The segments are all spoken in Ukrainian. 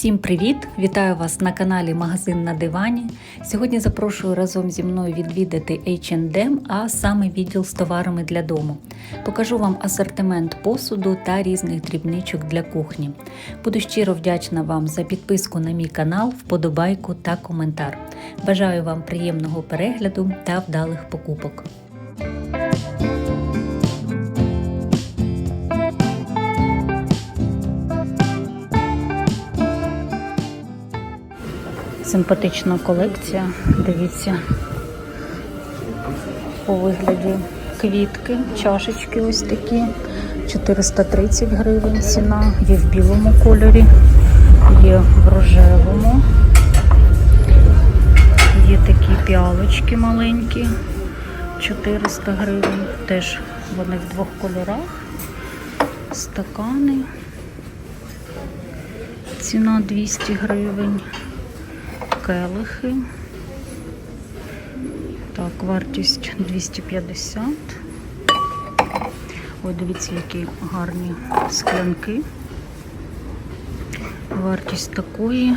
Всім привіт! Вітаю вас на каналі Магазин на дивані. Сьогодні запрошую разом зі мною відвідати H&M, а саме відділ з товарами для дому. Покажу вам асортимент посуду та різних дрібничок для кухні. Буду щиро вдячна вам за підписку на мій канал, вподобайку та коментар. Бажаю вам приємного перегляду та вдалих покупок. Симпатична колекція. Дивіться. По вигляді квітки, чашечки ось такі. 430 гривень ціна. Є в білому кольорі, є в рожевому. Є такі піалочки маленькі. 400 гривень. Теж вони в двох кольорах. Стакани. Ціна 200 гривень келихи. Так, вартість 250. Ой, дивіться, які гарні склянки. Вартість такої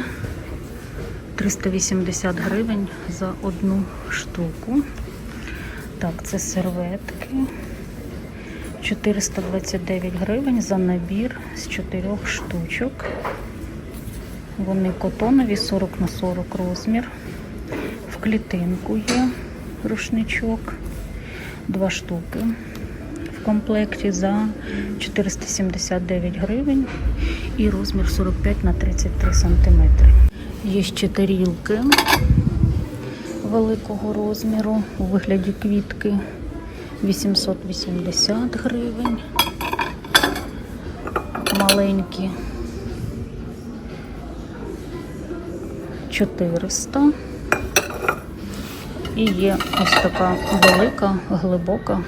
380 гривень за одну штуку. Так, це серветки. 429 гривень за набір з 4 штучок. Вони котонові 40 на 40 розмір. В клітинку є рушничок. Два штуки в комплекті за 479 гривень і розмір 45 на 33 сантиметри. Є ще тарілки великого розміру у вигляді квітки 880 гривень. Маленькі 400. І є ось така велика, глибока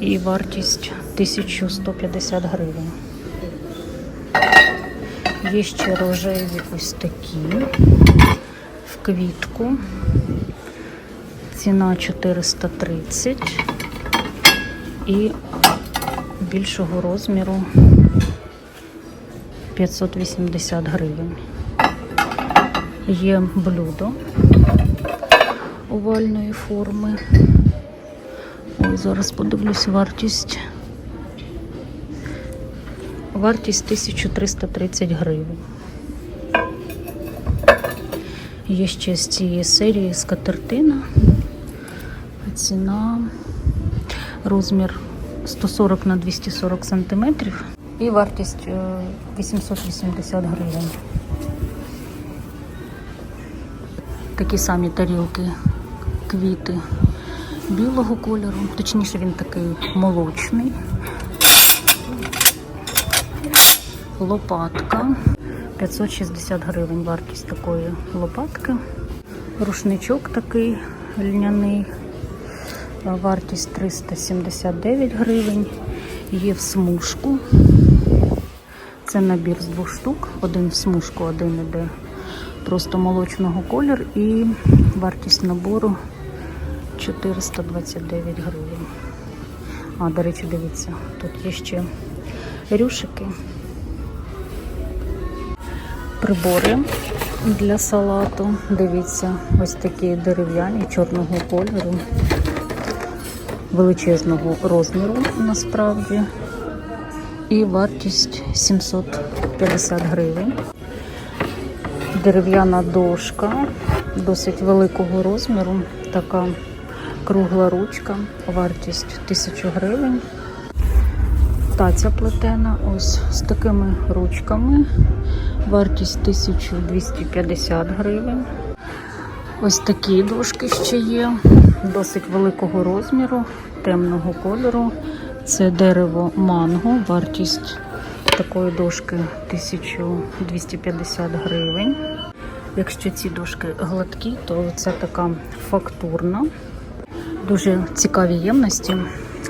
і вартість 1150 гривень. Є ще рожеві ось такі в квітку. Ціна 430 і більшого розміру 580 гривень. Є блюдо овальної форми. Ой, зараз подивлюсь вартість. Вартість 1330 гривень. Є ще з цієї серії скатертина. Ціна розмір 140 на 240 сантиметрів і вартість е, 880 гривень. Такі самі тарілки, квіти білого кольору, точніше він такий молочний. Лопатка. 560 гривень вартість такої лопатки. Рушничок такий льняний. Вартість 379 гривень. Є в смужку. Це набір з двох штук. Один в смужку, один іде просто молочного кольору і вартість набору 429 гривень. А, до речі, дивіться, тут є ще рюшики, прибори для салату. Дивіться, ось такі дерев'яні чорного кольору, величезного розміру насправді. І вартість 750 гривень дерев'яна дошка досить великого розміру, така кругла ручка, вартість 1000 гривень. Таця плетена ось з такими ручками, вартість 1250 гривень. Ось такі дошки ще є, досить великого розміру, темного кольору. Це дерево манго, вартість такої дошки 1250 гривень. Якщо ці дошки гладкі, то це така фактурна. Дуже цікаві ємності,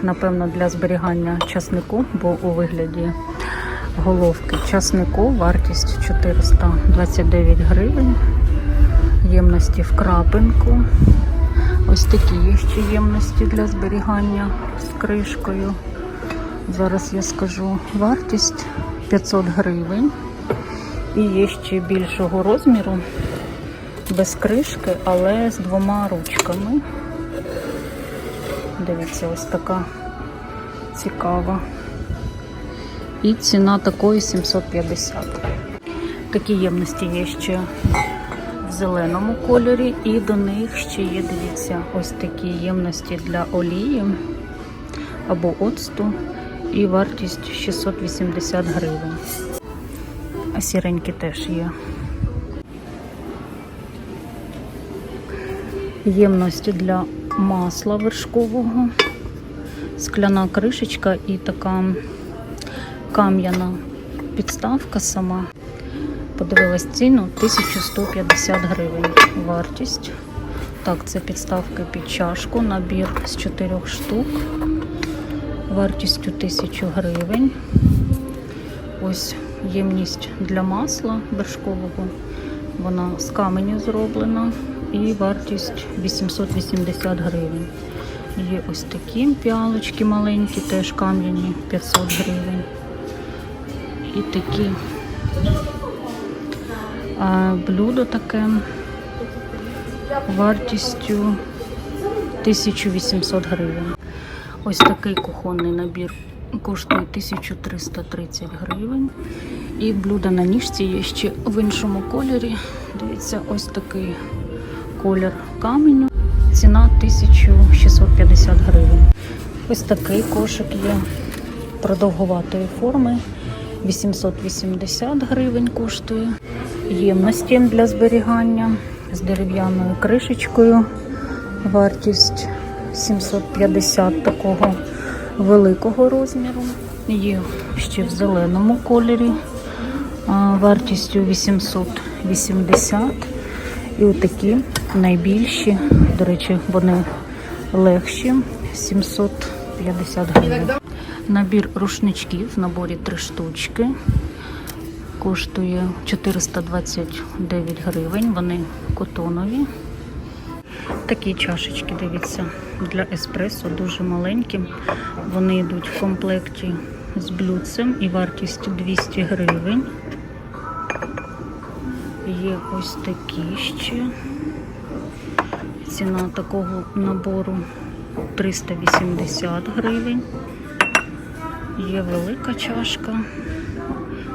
напевно, для зберігання часнику, бо у вигляді головки часнику вартість 429 гривень. Ємності в крапинку. Ось такі є ще ємності для зберігання з кришкою. Зараз я скажу вартість 500 гривень. І є ще більшого розміру, без кришки, але з двома ручками. Дивіться, ось така цікава. І ціна такої 750. Такі ємності є ще в зеленому кольорі, і до них ще є, дивіться, ось такі ємності для олії або оцту, і вартість 680 гривень. А сіренькі теж є. Ємності для масла вершкового, скляна кришечка і така кам'яна підставка сама. Подивилась ціну 1150 гривень. Вартість. Так, це підставки під чашку, набір з 4 штук. Вартістю 1000 гривень. Ось ємність для масла вершкового. Вона з каменю зроблена і вартість 880 гривень. Є ось такі піалочки маленькі, теж кам'яні 500 гривень. І такі а, блюдо таке вартістю 1800 гривень. Ось такий кухонний набір коштує 1330 гривень. І блюдо на ніжці є ще в іншому кольорі. Дивіться, ось такий колір каменю. Ціна 1650 гривень. Ось такий кошик є продовгуватої форми. 880 гривень коштує. Ємності для зберігання з дерев'яною кришечкою. Вартість 750 такого великого розміру. Є ще в зеленому кольорі. Вартістю 880. І отакі найбільші, до речі, вони легші 750 гривень. Набір рушничків в наборі 3 штучки. Коштує 429 гривень. Вони котонові. Такі чашечки, дивіться, для еспресо дуже маленькі. Вони йдуть в комплекті з блюдцем і вартістю 200 гривень. Є ось такі ще. Ціна такого набору 380 гривень. Є велика чашка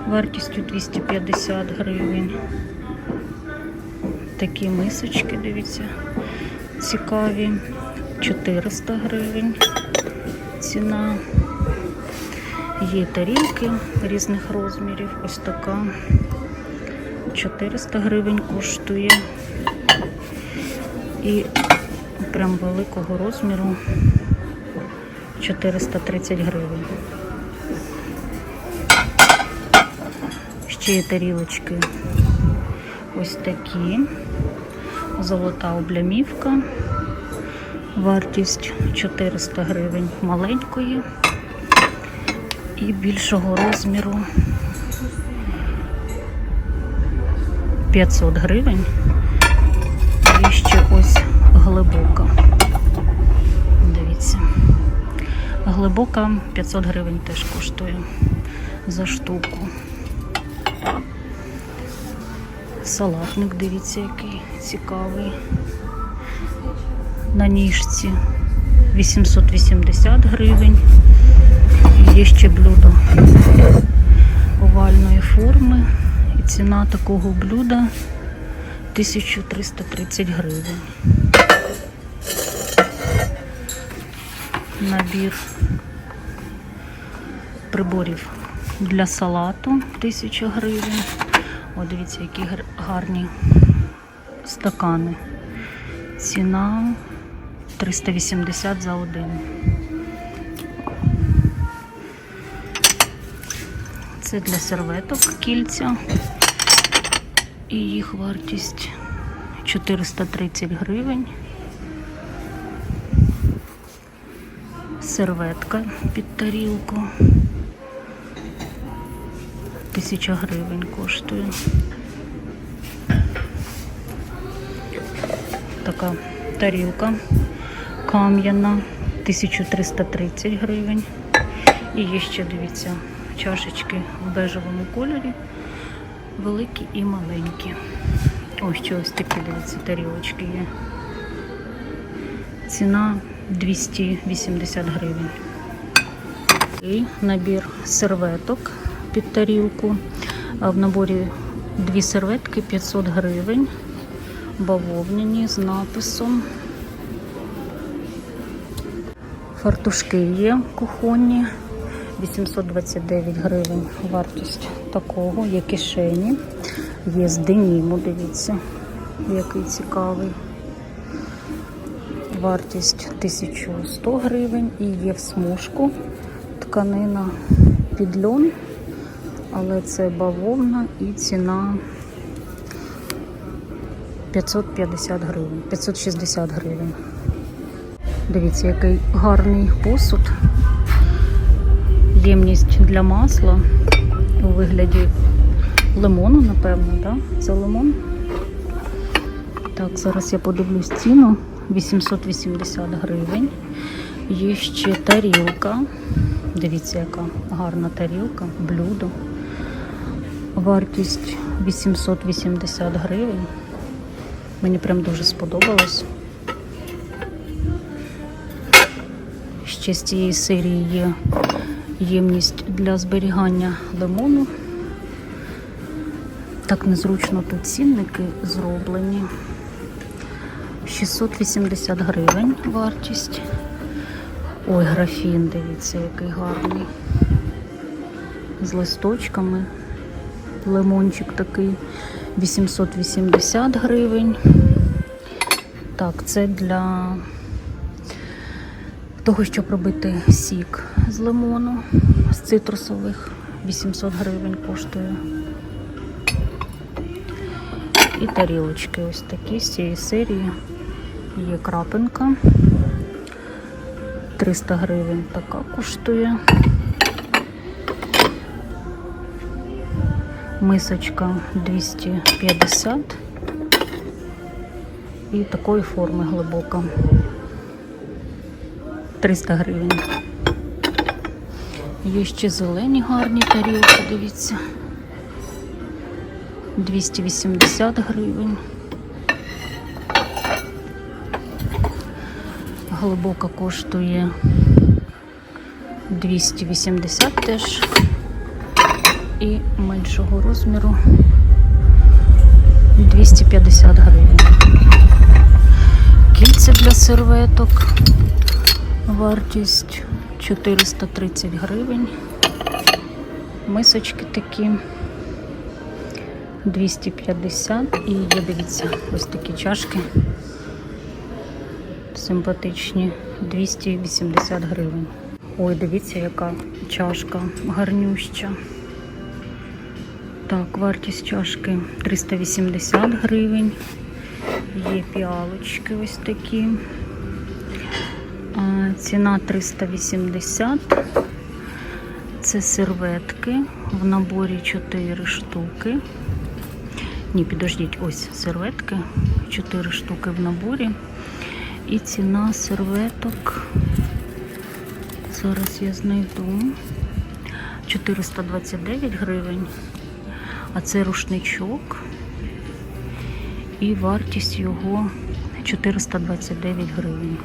вартістю 250 гривень. Такі мисочки, дивіться, цікаві. 400 гривень. Ціна. Є тарілки різних розмірів. Ось така. 400 гривень коштує. І прям великого розміру 430 гривень. Ще є тарілочки ось такі. Золота облямівка. Вартість 400 гривень маленької і більшого розміру 500 гривень. І ще ось глибока. Дивіться. Глибока 500 гривень теж коштує за штуку. Салатник, дивіться, який цікавий. На ніжці 880 гривень. Є ще блюдо овальної форми. І ціна такого блюда 1330 гривень. Набір приборів для салату 1000 гривень. О, дивіться, які гарні стакани. Ціна 380 за один. Це для серветок кільця. І їх вартість 430 гривень. Серветка під тарілку. Тисяча гривень коштує. Така тарілка кам'яна 1330 гривень. І ще, дивіться, чашечки в бежевому кольорі великі і маленькі. Ось що ось такі, дивіться, тарілочки є. Ціна 280 гривень. І набір серветок під тарілку. В наборі дві серветки 500 гривень. Бавовняні з написом. Фартушки є кухонні. 829 гривень вартість такого, є кишені. Є з деніму, дивіться, який цікавий. Вартість 1100 гривень і є в смужку тканина під льон, але це бавовна і ціна 550 гривень, 560 гривень. Дивіться, який гарний посуд. Ємність для масла у вигляді лимону, напевно, так? Це лимон. Так, зараз я подивлюсь ціну. 880 гривень. Є ще тарілка. Дивіться, яка гарна тарілка, блюдо. Вартість 880 гривень. Мені прям дуже сподобалось. Ще з цієї серії є ємність для зберігання лимону. Так незручно тут цінники зроблені. 680 гривень вартість. Ой, графін, дивіться, який гарний. З листочками. Лимончик такий 880 гривень. Так, це для того, щоб робити сік з лимону, з цитрусових 800 гривень коштує. І тарілочки ось такі з цієї серії. Є крапинка. 300 гривень така коштує. Мисочка 250 і такої форми глибока. 300 гривень. Є ще зелені гарні тарілки, дивіться. 280 гривень. Глибока коштує 280 теж. І меншого розміру 250 гривень. Кільця для серветок. Вартість 430 гривень. Мисочки такі 250 і є, дивіться, ось такі чашки симпатичні 280 гривень. Ой, дивіться, яка чашка гарнюща. Так, вартість чашки 380 гривень. Є піалочки ось такі. А, Ціна 380. Це серветки. В наборі 4 штуки. Ні, підождіть, ось серветки. 4 штуки в наборі. І ціна серветок. Зараз я знайду. 429 гривень. А це рушничок. І вартість його 429 гривень.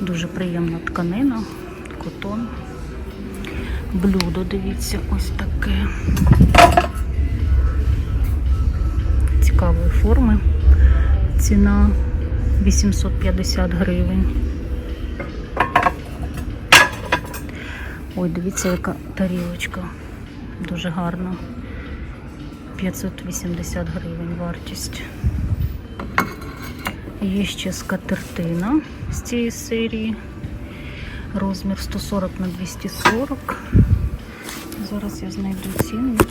Дуже приємна тканина, котон. Блюдо, дивіться, ось таке. Цікавої форми. Ціна 850 гривень. Ой, дивіться, яка тарілочка. Дуже гарна. 580 гривень вартість. Є ще скатертина з цієї серії. Розмір 140 на 240. Зараз я знайду цінник.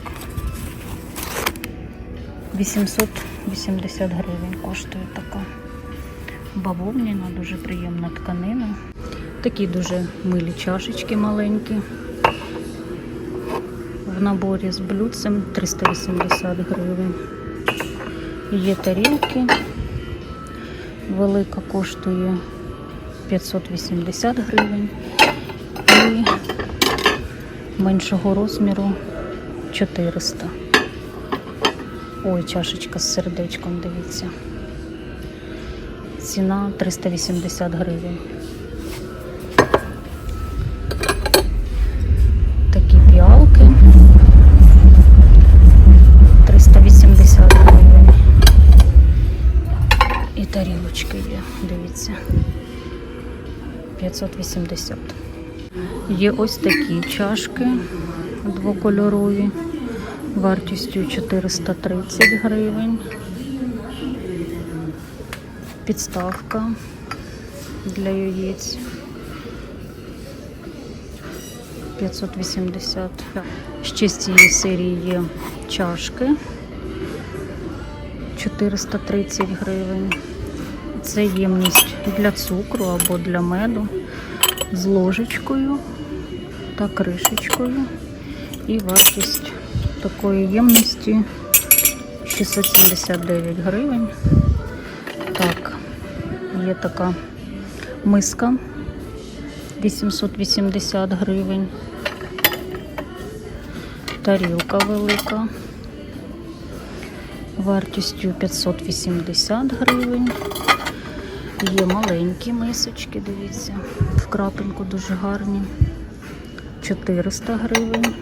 880 гривень коштує така бавовняна, дуже приємна тканина. Такі дуже милі чашечки маленькі. Наборі з блюдцем 380 гривень. Є тарілки. Велика коштує 580 гривень. І меншого розміру 400. Ой, чашечка з сердечком, дивіться. Ціна 380 гривень. Такі піалки. Тарілочки є, дивіться. 580. Є ось такі чашки двокольорові вартістю 430 гривень. Підставка для яєць 580. Ще з цієї серії є чашки 430 гривень. Це ємність для цукру або для меду з ложечкою та кришечкою. І вартість такої ємності 679 гривень. Так, є така миска 880 гривень. Тарілка велика. Вартістю 580 гривень. Є маленькі мисочки, дивіться, в крапинку дуже гарні. 400 гривень.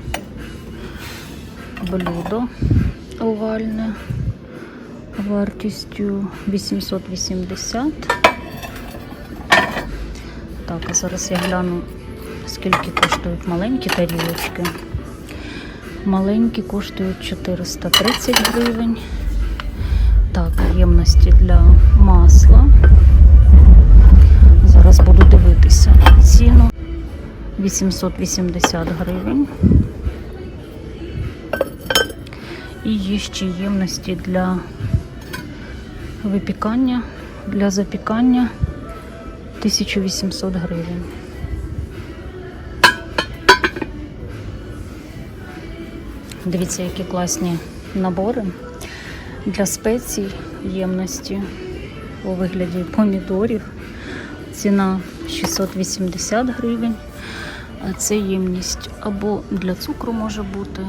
Блюдо овальне вартістю 880. Так, а зараз я гляну, скільки коштують маленькі тарілочки. Маленькі коштують 430 гривень. Так, ємності для масла. Зараз буду дивитися ціну. 880 гривень. І є ще ємності для випікання, для запікання 1800 гривень. Дивіться, які класні набори для спецій ємності у вигляді помідорів. Ціна 680 гривень. А Це ємність або для цукру може бути,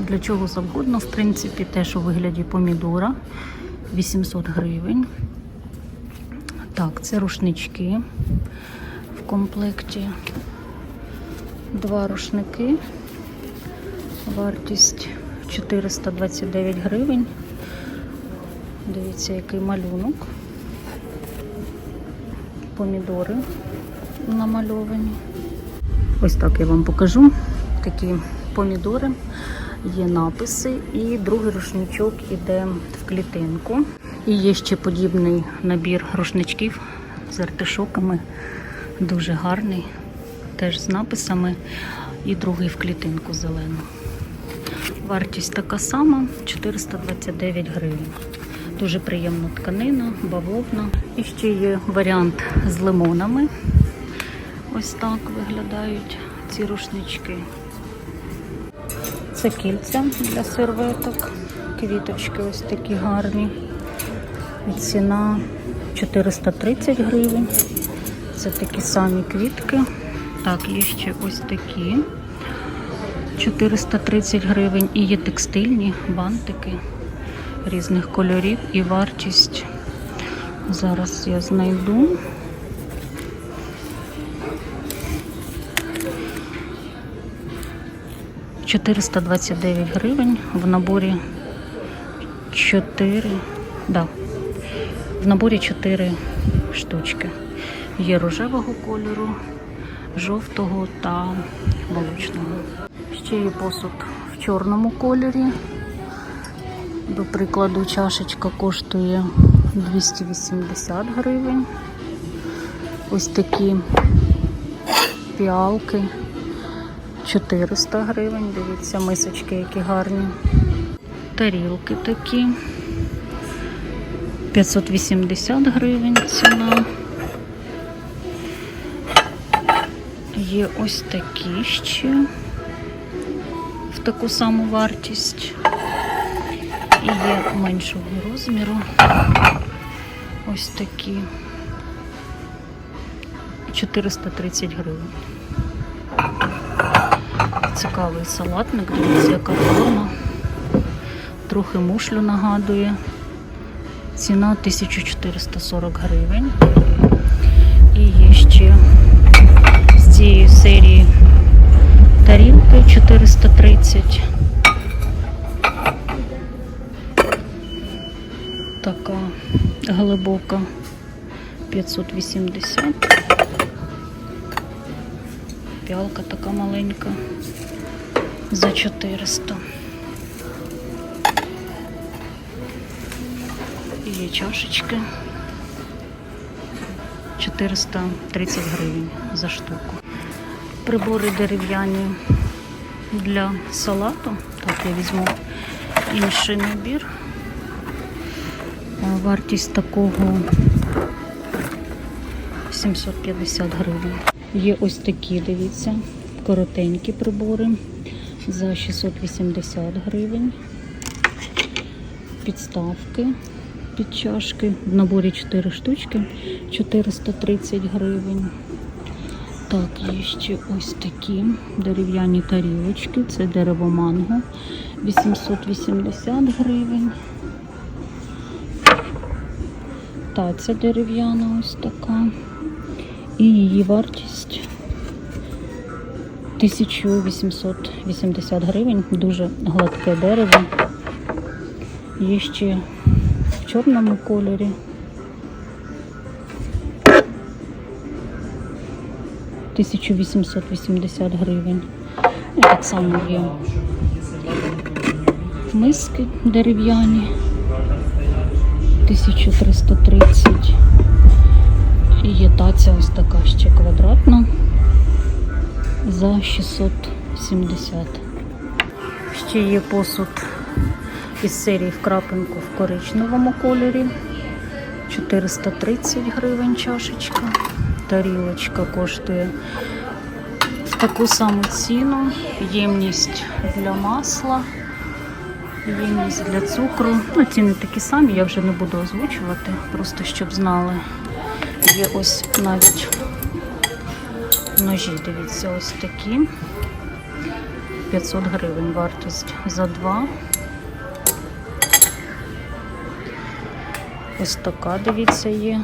для чого завгодно, в принципі, теж у вигляді помідора 800 гривень. Так, це рушнички в комплекті. Два рушники. Вартість 429 гривень. Дивіться, який малюнок. Помідори намальовані. Ось так я вам покажу. Такі помідори, є написи, і другий рушничок іде в клітинку. І є ще подібний набір рушничків з артишоками. Дуже гарний, теж з написами. І другий в клітинку зелену. Вартість така сама 429 гривень. Дуже приємна тканина, бавовна. І ще є варіант з лимонами. Ось так виглядають ці рушнички. Це кільця для серветок. Квіточки ось такі гарні. І ціна 430 гривень. Це такі самі квітки. Так, є ще ось такі. 430 гривень і є текстильні бантики різних кольорів і вартість. Зараз я знайду. «429 гривень в наборі 4, да, в наборі 4 штучки. Є рожевого кольору, жовтого та молочного. Ще є посуд в чорному кольорі. До прикладу, чашечка коштує 280 гривень. Ось такі піалки 400 гривень. Дивіться, мисочки, які гарні. Тарілки такі. 580 гривень ціна. Є ось такі ще в таку саму вартість. Є меншого розміру. Ось такі 430 гривень. Цікавий салатник, дивіться, яка форма. трохи мушлю нагадує. Ціна 1440 гривень. І є ще глибока 580. Піалка така маленька за 400. І чашечки 430 гривень за штуку. Прибори дерев'яні для салату. Так, я візьму інший набір. Вартість такого 750 гривень. Є ось такі, дивіться, коротенькі прибори за 680 гривень. Підставки під чашки. В наборі 4 штучки 430 гривень. Так, є ще ось такі дерев'яні тарілочки. Це дерево манго 880 гривень. Таця дерев'яна ось така. І її вартість 1880 гривень. Дуже гладке дерево. Є ще в чорному кольорі. Тисячу вісімсот вісімдесят гривень. І так само є миски дерев'яні. 1330. І є таця ось така ще квадратна за 670. Ще є посуд із серії в крапинку в коричневому кольорі. 430 гривень чашечка. Тарілочка коштує в таку саму ціну. Ємність для масла. Ємність для цукру. Ну, ціни такі самі, я вже не буду озвучувати, просто щоб знали. Є ось навіть ножі, дивіться, ось такі. 500 гривень вартість за два. Ось така, дивіться, є.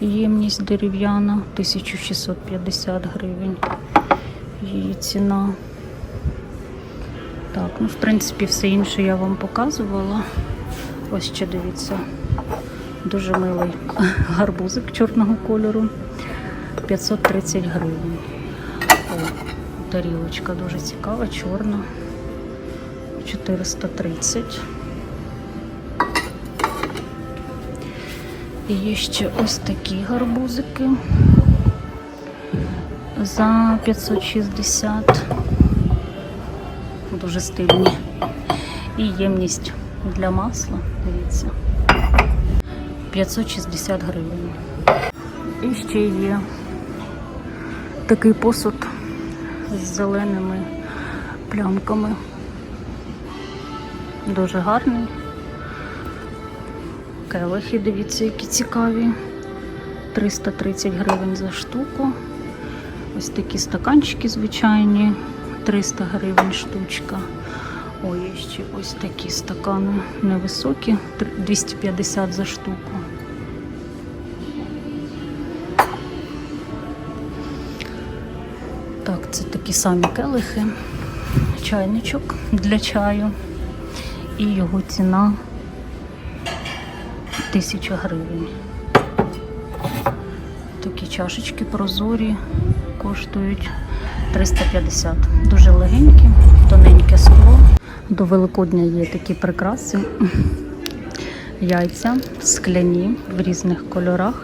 Ємність дерев'яна, 1650 гривень. Її ціна. Так, ну в принципі все інше я вам показувала. Ось ще дивіться. Дуже милий гарбузик чорного кольору. 530 гривень. О, тарілочка дуже цікава, чорна. 430. І є ще ось такі гарбузики за 560 дуже стильні. І ємність для масла, дивіться, 560 гривень. І ще є такий посуд з зеленими плямками. Дуже гарний. Келихи, дивіться, які цікаві. 330 гривень за штуку. Ось такі стаканчики звичайні. 300 гривень штучка. Ой, є ще ось такі стакани невисокі, 250 за штуку. Так, це такі самі келихи, чайничок для чаю. І його ціна 1000 гривень. Такі чашечки прозорі коштують 350. Дуже легенькі, тоненьке скло. До Великодня є такі прикраси. Яйця скляні в різних кольорах.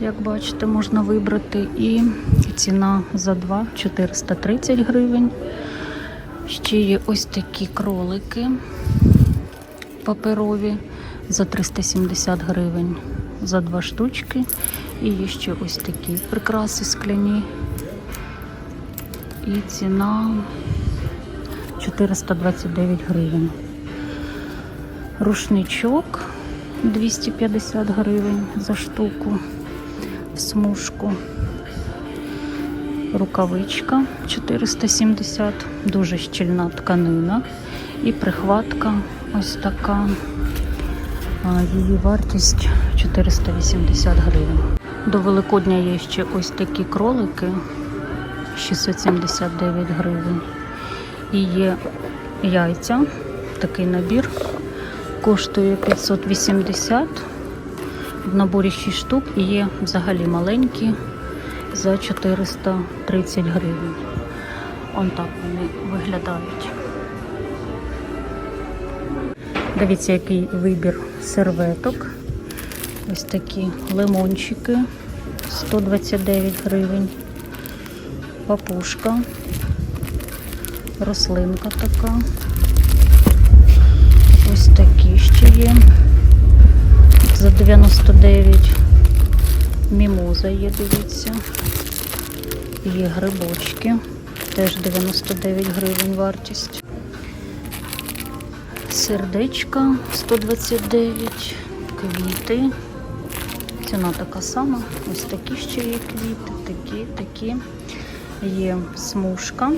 Як бачите, можна вибрати. І ціна за 2 430 гривень. Ще є ось такі кролики паперові за 370 гривень за два штучки. І ще ось такі прикраси скляні. І ціна 429 гривень. Рушничок 250 гривень за штуку в смужку. Рукавичка 470, дуже щільна тканина. І прихватка ось така. Її вартість 480 гривень. До Великодня є ще ось такі кролики 679 гривень. І є яйця. Такий набір коштує 580. В наборі 6 штук і є взагалі маленькі за 430 гривень. Он так вони виглядають. Дивіться, який вибір серветок. Ось такі лимончики 129 гривень. Папушка. Рослинка така. Ось такі ще є. За 99. Мімоза є, дивіться. Є грибочки. Теж 99 гривень вартість. Сердечка 129, квіти. Ціна така сама. Ось такі ще є квіти, такі, такі. Є смужка.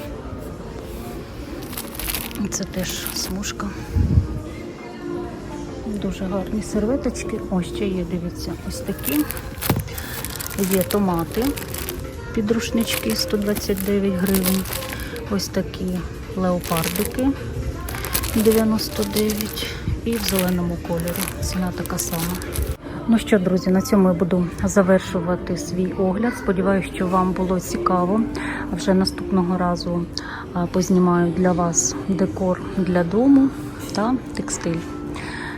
Це теж смужка. Дуже гарні серветочки. Ось ще є, дивіться, ось такі. Є томати, підрушнички 129 гривень. Ось такі леопардики 99 і в зеленому кольорі. Ціна така сама. Ну що, друзі, на цьому я буду завершувати свій огляд. Сподіваюся, що вам було цікаво. Вже наступного разу познімаю для вас декор для дому та текстиль.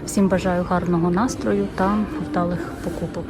Всім бажаю гарного настрою та вдалих покупок.